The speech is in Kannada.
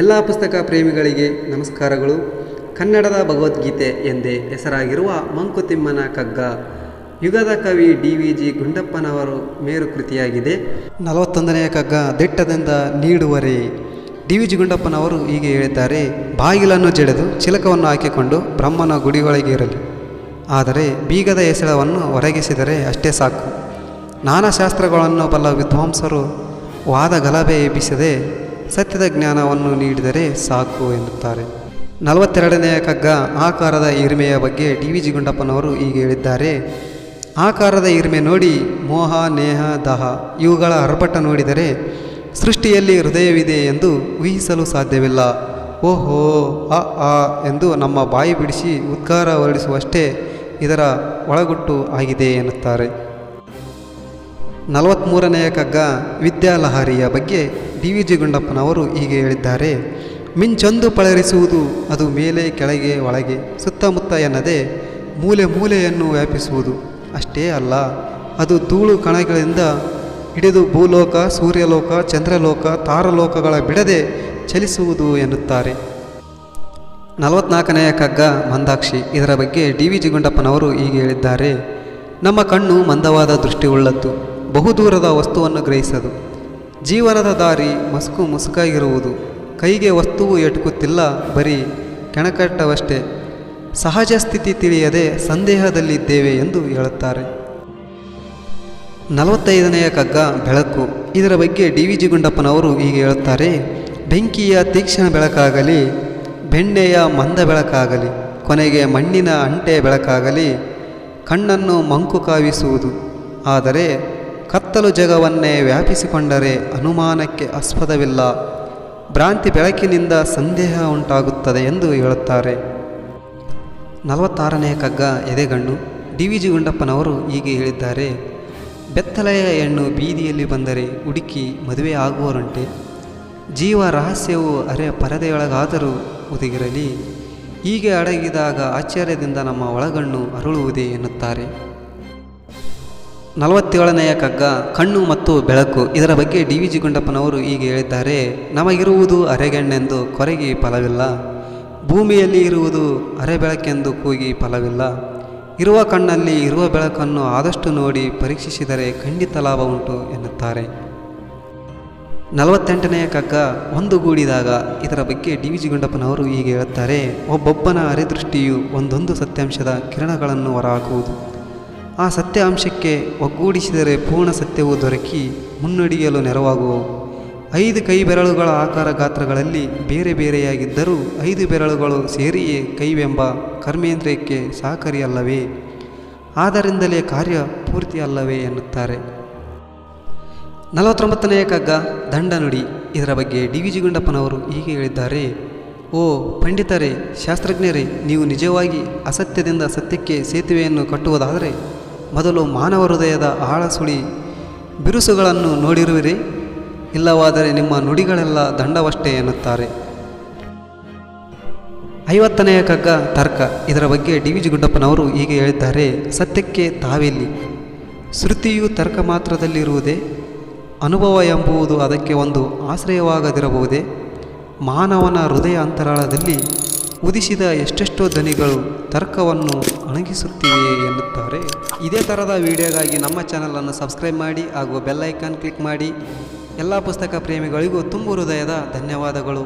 ಎಲ್ಲ ಪುಸ್ತಕ ಪ್ರೇಮಿಗಳಿಗೆ ನಮಸ್ಕಾರಗಳು. ಕನ್ನಡದ ಭಗವದ್ಗೀತೆ ಎಂದೇ ಹೆಸರಾಗಿರುವ ಮಂಕುತಿಮ್ಮನ ಕಗ್ಗ ಯುಗದ ಕವಿ ಡಿ ವಿ ಜಿ ಗುಂಡಪ್ಪನವರು ಮೇರು ಕೃತಿಯಾಗಿದೆ ನಲವತ್ತೊಂದನೆಯ ಕಗ್ಗ ದಿಟ್ಟದಿಂದ ನೀಡುವರೆ. ಡಿ ವಿ ಜಿ ಗುಂಡಪ್ಪನವರು ಹೀಗೆ ಹೇಳಿದ್ದಾರೆ, ಬಾಗಿಲನ್ನು ಜಡೆದು ಚಿಲಕವನ್ನು ಹಾಕಿಕೊಂಡು ಬ್ರಹ್ಮನ ಗುಡಿಯೊಳಗೆ ಇರಲಿ. ಆದರೆ ಬೀಗದ ಎಸಳವನ್ನು ಹೊರಗಿಸಿದರೆ ಅಷ್ಟೇ ಸಾಕು. ನಾನಾ ಶಾಸ್ತ್ರಗಳನ್ನು ಬಲ್ಲ ವಿದ್ವಾಂಸರು ವಾದ ಗಲಭೆ ಎಬ್ಬಿಸದೆ ಸತ್ಯದ ಜ್ಞಾನವನ್ನು ನೀಡಿದರೆ ಸಾಕು ಎನ್ನುತ್ತಾರೆ. ನಲವತ್ತೆರಡನೆಯ ಕಗ್ಗ ಆಕಾರದ ಇರಿಮೆಯ ಬಗ್ಗೆ ಡಿ ವಿ ಜಿಗುಂಡಪ್ಪನವರು ಹೀಗೆ ಹೇಳಿದ್ದಾರೆ. ಆಕಾರದ ಇರಿಮೆ ನೋಡಿ ಮೋಹ, ನೇಹ, ದಹ, ಇವುಗಳ ಅರ್ಭಟ ನೋಡಿದರೆ ಸೃಷ್ಟಿಯಲ್ಲಿ ಹೃದಯವಿದೆ ಎಂದು ಊಹಿಸಲು ಸಾಧ್ಯವಿಲ್ಲ. ಓಹೋ ಅ ಆ ಎಂದು ನಮ್ಮ ಬಾಯಿ ಬಿಡಿಸಿ ಉದ್ಗಾರ ಹೊರಡಿಸುವಷ್ಟೇ ಇದರ ಒಳಗುಟ್ಟು ಆಗಿದೆ ಎನ್ನುತ್ತಾರೆ. ನಲವತ್ತ್ಮೂರನೆಯ ಕಗ್ಗ ವಿದ್ಯಾಲಹರಿಯ ಬಗ್ಗೆ ಡಿ ವಿ ಜಿ ಗುಂಡಪ್ಪನವರು ಹೀಗೆ ಹೇಳಿದ್ದಾರೆ. ಮಿಂಚೊಂದು ಪಳರಿಸುವುದು ಅದು ಮೇಲೆ ಕೆಳಗೆ ಒಳಗೆ, ಸುತ್ತಮುತ್ತ ಎನ್ನದೆ ಮೂಲೆ ಮೂಲೆಯನ್ನು ವ್ಯಾಪಿಸುವುದು ಅಷ್ಟೇ ಅಲ್ಲ, ಅದು ಧೂಳು ಕಣಗಳಿಂದ ಹಿಡಿದು ಭೂಲೋಕ, ಸೂರ್ಯಲೋಕ, ಚಂದ್ರಲೋಕ, ತಾರಲೋಕಗಳ ಬಿಡದೆ ಚಲಿಸುವುದು ಎನ್ನುತ್ತಾರೆ. ನಲವತ್ನಾಲ್ಕನೆಯ ಕಗ್ಗ ಮಂದಾಕ್ಷಿ ಇದರ ಬಗ್ಗೆ ಡಿ ವಿ ಜಿ ಗುಂಡಪ್ಪನವರು ಹೀಗೆ ಹೇಳಿದ್ದಾರೆ. ನಮ್ಮ ಕಣ್ಣು ಮಂದವಾದ ದೃಷ್ಟಿಯುಳ್ಳದ್ದು. ಬಹುದೂರದ ವಸ್ತುವನ್ನು ಗ್ರಹಿಸದು. ಜೀವನದ ದಾರಿ ಮಸುಕು ಮುಸುಕಾಗಿರುವುದು. ಕೈಗೆ ವಸ್ತುವು ಎಟುಕುತ್ತಿಲ್ಲ, ಬರೀ ಕೆಣಕಟ್ಟವಷ್ಟೇ. ಸಹಜ ಸ್ಥಿತಿ ತಿಳಿಯದೆ ಸಂದೇಹದಲ್ಲಿದ್ದೇವೆ ಎಂದು ಹೇಳುತ್ತಾರೆ. ನಲವತ್ತೈದನೆಯ ಕಗ್ಗ, ಬೆಳಕು. ಇದರ ಬಗ್ಗೆ ಡಿ ವಿ ಜಿ ಗುಂಡಪ್ಪನವರು ಹೀಗೆ ಹೇಳುತ್ತಾರೆ. ಬೆಂಕಿಯ ತೀಕ್ಷ್ಣ ಬೆಳಕಾಗಲಿ, ಬೆಣ್ಣೆಯ ಮಂದ ಬೆಳಕಾಗಲಿ, ಕೊನೆಗೆ ಮಣ್ಣಿನ ಅಂಟೆ ಬೆಳಕಾಗಲಿ, ಕಣ್ಣನ್ನು ಮಂಕು ಕಾವಿಸುವುದು. ಆದರೆ ಕತ್ತಲು ಜಗವನ್ನೇ ವ್ಯಾಪಿಸಿಕೊಂಡರೆ ಅನುಮಾನಕ್ಕೆ ಆಸ್ಪದವಿಲ್ಲ. ಭ್ರಾಂತಿ ಬೆಳಕಿನಿಂದ ಸಂದೇಹ ಉಂಟಾಗುತ್ತದೆ ಎಂದು ಹೇಳುತ್ತಾರೆ. ನಲವತ್ತಾರನೆಯ ಕಗ್ಗ ಎದೆಗಣ್ಣು ಡಿ ವಿ ಜಿ ಗುಂಡಪ್ಪನವರು ಹೀಗೆ ಹೇಳಿದ್ದಾರೆ. ಬೆತ್ತಲೆಯ ಹೆಣ್ಣು ಬೀದಿಯಲ್ಲಿ ಬಂದರೆ ಹುಡುಕಿ ಮದುವೆ ಆಗುವರಂಟೆ ಜೀವ ರಹಸ್ಯವು ಅರೆ ಪರದೆಯೊಳಗಾದರೂ ಒದಗಿರಲಿ ಹೀಗೆ ಅಡಗಿದಾಗ ಆಶ್ಚರ್ಯದಿಂದ ನಮ್ಮ ಒಳಗಣ್ಣು ಅರಳುವುದೇ ಎನ್ನುತ್ತಾರೆ. ನಲವತ್ತೇಳನೆಯ ಕಗ್ಗ, ಕಣ್ಣು ಮತ್ತು ಬೆಳಕು, ಇದರ ಬಗ್ಗೆ ಡಿ ವಿ ಜಿ ಗುಂಡಪ್ಪನವರು ಹೀಗೆ ಹೇಳಿದ್ದಾರೆ, ನಮಗಿರುವುದು ಅರೆಗೆಣ್ಣೆಂದು ಕೊರಗಿ ಫಲವಿಲ್ಲ, ಭೂಮಿಯಲ್ಲಿ ಇರುವುದು ಅರೆ ಬೆಳಕೆಂದು ಕೂಗಿ ಫಲವಿಲ್ಲ, ಇರುವ ಕಣ್ಣಲ್ಲಿ ಇರುವ ಬೆಳಕನ್ನು ಆದಷ್ಟು ನೋಡಿ ಪರೀಕ್ಷಿಸಿದರೆ ಖಂಡಿತ ಲಾಭ ಉಂಟು ಎನ್ನುತ್ತಾರೆ. ನಲವತ್ತೆಂಟನೆಯ ಕಗ್ಗ ಒಂದುಗೂಡಿದಾಗ ಇದರ ಬಗ್ಗೆ ಡಿ ವಿ ಜಿ ಗುಂಡಪ್ಪನವರು ಹೀಗೆ ಹೇಳುತ್ತಾರೆ, ಒಬ್ಬೊಬ್ಬನ ಅರೆದೃಷ್ಟಿಯು ಒಂದೊಂದು ಸತ್ಯಾಂಶದ ಕಿರಣಗಳನ್ನು ಹೊರಹಾಕುವುದು ಆ ಸತ್ಯಾಂಶಕ್ಕೆ ಒಗ್ಗೂಡಿಸಿದರೆ ಪೂರ್ಣ ಸತ್ಯವು ದೊರಕಿ ಮುನ್ನಡೆಯಲು ನೆರವಾಗುವವು ಐದು ಕೈ ಬೆರಳುಗಳ ಆಕಾರ ಗಾತ್ರಗಳಲ್ಲಿ ಬೇರೆ ಬೇರೆಯಾಗಿದ್ದರೂ ಐದು ಬೆರಳುಗಳು ಸೇರಿಯೇ ಕೈವೆಂಬ ಕರ್ಮೇಂದ್ರಿಯಕ್ಕೆ ಸಹಕಾರಿಯಲ್ಲವೇ ಆದ್ದರಿಂದಲೇ ಕಾರ್ಯ ಪೂರ್ತಿ ಅಲ್ಲವೇ ಎನ್ನುತ್ತಾರೆ. ನಲವತ್ತೊಂಬತ್ತನೆಯ ಕಗ್ಗ ದಂಡ ನುಡಿ ಇದರ ಬಗ್ಗೆ ಡಿ ವಿ ಜಿಗುಂಡಪ್ಪನವರು ಹೀಗೆ ಹೇಳಿದ್ದಾರೆ. ಓ ಪಂಡಿತರೇ, ಶಾಸ್ತ್ರಜ್ಞರೇ, ನೀವು ನಿಜವಾಗಿ ಅಸತ್ಯದಿಂದ ಸತ್ಯಕ್ಕೆ ಸೇತುವೆಯನ್ನು ಕಟ್ಟುವುದಾದರೆ ಮೊದಲು ಮಾನವ ಹೃದಯದ ಆಳ ಸುಳಿ ಬಿರುಸುಗಳನ್ನು ನೋಡಿರುವಿರಿ. ಇಲ್ಲವಾದರೆ ನಿಮ್ಮ ನುಡಿಗಳೆಲ್ಲ ದಂಡವಷ್ಟೇ ಎನ್ನುತ್ತಾರೆ. ಐವತ್ತನೆಯ ಕಗ್ಗ ತರ್ಕ. ಇದರ ಬಗ್ಗೆ ಡಿ ವಿ ಜಿ ಗುಡ್ಡಪ್ಪನವರು ಹೀಗೆ ಹೇಳಿದ್ದಾರೆ. ಸತ್ಯಕ್ಕೆ ತಾವೆಲ್ಲಿ. ಶ್ರುತಿಯು ತರ್ಕ ಮಾತ್ರದಲ್ಲಿರುವುದೇ? ಅನುಭವ ಎಂಬುದು ಅದಕ್ಕೆ ಒಂದು ಆಶ್ರಯವಾಗದಿರಬಹುದೇ? ಮಾನವನ ಹೃದಯ ಅಂತರಾಳದಲ್ಲಿ ಉದಿಸಿದ ಎಷ್ಟೆಷ್ಟೋ ಧ್ವನಿಗಳು ತರ್ಕವನ್ನು ಅಣಗಿಸುತ್ತಿವೆ ಎನ್ನುತ್ತಾರೆ. ಇದೇ ಥರದ ವಿಡಿಯೋಗಾಗಿ ನಮ್ಮ ಚಾನಲನ್ನು ಸಬ್ಸ್ಕ್ರೈಬ್ ಮಾಡಿ ಹಾಗೂ ಬೆಲ್ಲೈಕಾನ್ ಕ್ಲಿಕ್ ಮಾಡಿ. ಎಲ್ಲ ಪುಸ್ತಕ ಪ್ರೇಮಿಗಳಿಗೂ ತುಂಬು ಹೃದಯದ ಧನ್ಯವಾದಗಳು.